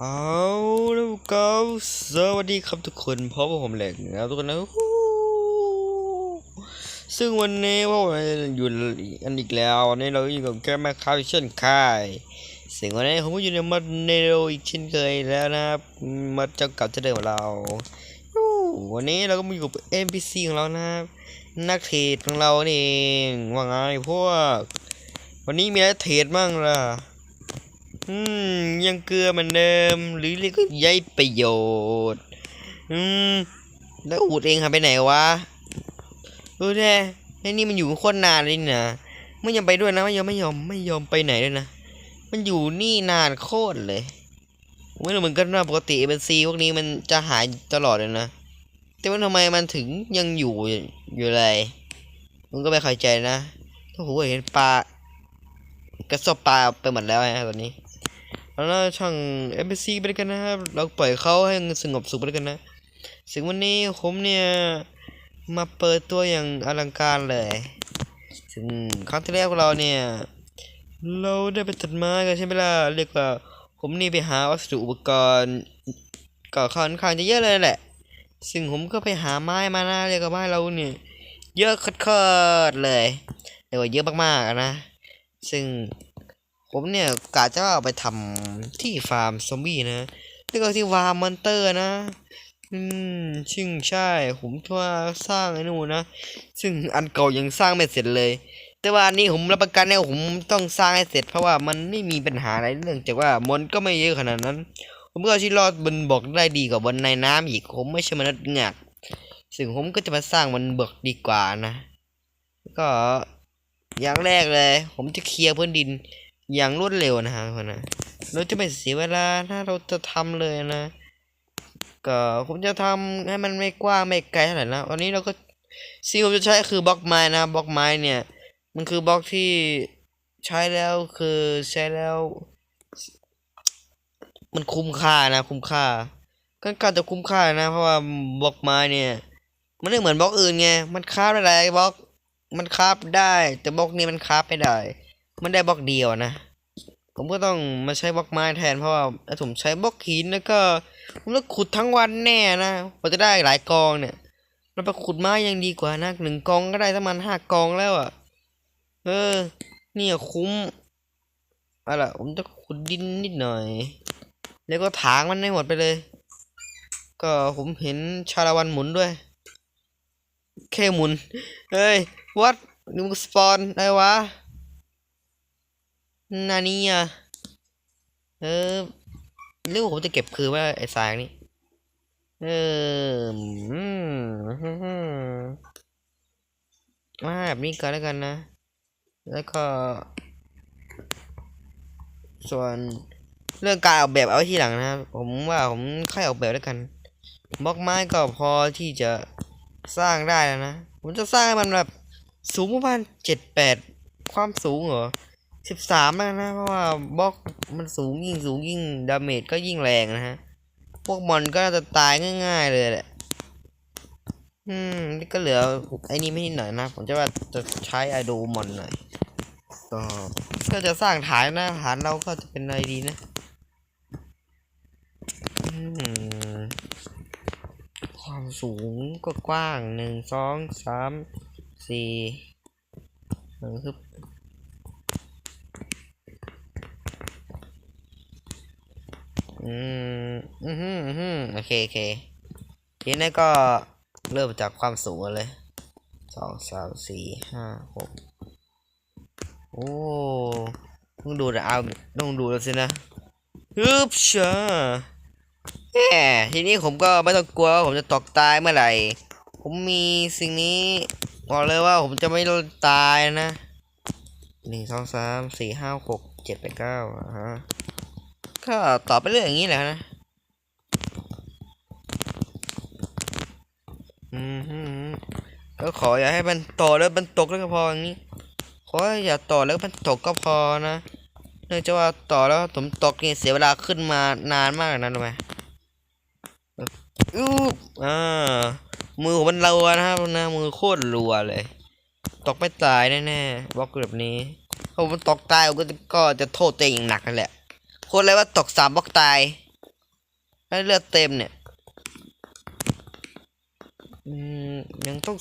เอาแล้วก็สวัสดีครับทุกคนเพราะว่าผมแหลกนะครับทุกคนนะฮู้ซึ่งวันนี้พวกเราอยู่กันอีกแล้ววันนี้เราอยู่กับแกมมาคาเช่นเคยสิ่งวันนี้ผมก็อยู่ในมัดเนโรอีกเช่นเคยแล้วนะครับมัดเจ้าเก่าเจะเดิมของเราวันนี้เราก็มาอยู่กับ NPC ของเรานะครับนักเทรดของเราเองว่าไงพวก วันนี้มีอะไรเทรดบ้างล่ะ อืม ยังเกลือเหมือนเดิม หรือเรียกว่ายประโยชน์ อืม แล้วอูดเองหายไปไหนวะดูแน่ไอ้นี่มันอยู่โคตรนานเลยนี่นะไม่ยอมไปด้วยนะไม่ยอมไม่ยอมไม่ยอมไปไหนเลยนะ มันอยู่นี่นานโคตรเลยไม่รู้เหมือนกันว่าปกติเอ็นซีพวกนี้มันจะหายตลอดเลยนะ แต่ว่าทำไมมันถึงยังอยู่อยู่เลยมันก็ไม่เข้าใจนะโอ้โหเห็นปลากระสอบปลาไปหมดแล้วฮะตอนนี้ แล้วเราช่าง NPC ไปด้วยกันนะครับ เราปล่อยเขาให้สงบสุขไปด้วยกันนะซึ่งวันนี้ผมเนี่ยมาเปิดตัวอย่างอลังการเลยซึ่งครั้งที่แล้วเราเนี่ย เราได้ไปตัดไม้กันใช่ไหมล่ะเรียกว่า ผมนี่ไปหาวัสดุอุปกรณ์ก็ค่อนข้างจะเยอะเลยแหละ ซึ่งผมก็ไปหาไม้มานะเรียกว่าไม้เราเนี่ยเยอะคัดๆเลยเรียกว่าเยอะมากๆนะ ซึ่ง ผมเนี่ยกะจะเอาไปทำที่ฟาร์มซอมบี้นะแล้วก็ที่ฟาร์มมอนเตอร์นะ อืมชิงใช่ ผมว่าสร้างไอ้นู่นนะ ซึ่งอันเก่ายังสร้างไม่เสร็จเลย แต่ว่าอันนี้ผมรับประกันแน่ว่าผมต้องสร้างให้เสร็จ เพราะว่ามันไม่มีปัญหาอะไรเนื่องจากว่ามอนก็ไม่เยอะขนาดนั้น ผมก็เอาชีวิตรอดบนบอกได้ดีกว่าบนในน้ำอีก ผมไม่ใช่มนุษย์เงากซึ่งผมก็จะมาสร้างบนบกดีกว่านะ ก็อย่างแรกเลย ผมจะเคลียร์พื้นดิน อย่างรวดเร็วนะฮะคนนะเราจะไม่เสียเวลาถ้าเราจะทำเลยนะ ก็ผมจะทำให้มันไม่กว้างไม่ไกลเท่าไหร่นะวันนี้เราก็สิ่งผมจะใช้คือบล็อกไม้นะบล็อกไม้เนี่ย มันคือบล็อกที่ใช้แล้วคือใช้แล้ว มันคุ้มค่านะ คุ้มค่าก็การจะคุ้มค่านะ เพราะว่าบล็อกไม้เนี่ย มันไม่เหมือนบล็อกอื่นไงมันคราฟได้หลายบล็อกมันคราฟได้ แต่บล็อกนี้มันคราฟไม่ได้ มันได้บล็อกเดียวนะ ผมก็ต้องมาใช้บล็อกไม้แทนเพราะว่าถ้าผมใช้บล็อกหินแล้วก็ผมต้องขุดทั้งวันแน่นะกว่าจะได้หลายกองเนี่ยเราไปขุดไม้ยังดีกว่านะหนึ่งกองก็ได้ประมาณห้ากองแล้วอะ่ะ เออ เนี่ยคุ้มเอาล่ะผมจะขุดดินนิดหน่อย แล้วก็ถางมันให้หมดไปเลย ก็ผมเห็นชาละวันหมุนด้วยแค่หมุน เฮ้ยวัดนี่มึงสปอนได้วะ นานี่อะเออหรือผมจะเก็บคือว่าไอ้สายนี้เอออืมมาแบบนี้ก่อนแล้วกันนะ แล้วก็ ส่วนเรื่องการออกแบบเอาไว้ทีหลังนะครับผมว่าผมค่อยออกแบบแล้วกันบล็อกไม้ก็พอที่จะสร้างได้แล้วนะ ผมจะสร้างให้มันแบบสูงประมาณเจ็ดแปดความสูงเหรอ สิบสามนะเพราะว่าบล็อกมันสูงยิ่งสูงยิ่งดาเมจก็ยิ่งแรงนะฮะ พวกมอนก็จะตายง่าย ๆ เลยแหละ อืม นี่ก็เหลือไอ้นี่ไม่นิดหน่อยนะ ผมจะว่าจะใช้ไอโดมอนหน่อยก็ก็จะสร้างฐานนะฐานเราก็จะเป็นอะไรดีนะ ความสูงก็กว้างหนึ่งสองสามสี่หนึ่งคือ อืมอือฮึอือฮึโอเคโอเคทีนี้ก็เริ่มจากความสูงเลยสองสามสี่ห้าหกโอ้ต้องดูนะเอาต้องดูแล้วสินะฮึบชาแหมทีนี้ผมก็ไม่ต้องกลัวว่าผมจะตกตายเมื่อไหร่ ผมมีสิ่งนี้บอกเลยว่าผมจะไม่ตายนะหนึ่งสองสามสี่ห้าหกเจ็ดแปดเก้าฮะ ก็ต่อไปเรื่อยอย่างนี้แหละนะอืมก็ขออย่าให้มันต่อแล้วมันตกแล้วก็พออย่างนี้ขออย่าต่อแล้วมันตกก็พอนะเนื่องจากว่าต่อแล้วผมตกเนี่ยเสียเวลาขึ้นมานานมากนะรู้ไหมอู้อ่ามือผมมันรัวนะครับนะมือโคตรรัวเลย ตกไม่ตายแน่ๆบล็อกแบบนี้ถ้าผมตกตายผมก็จะก็จะโทษตัวเองหนักนั่นแหละ พูดเลยว่าตกสามบล็อกตายให้เลือดเต็มเนี่ยยังต้อง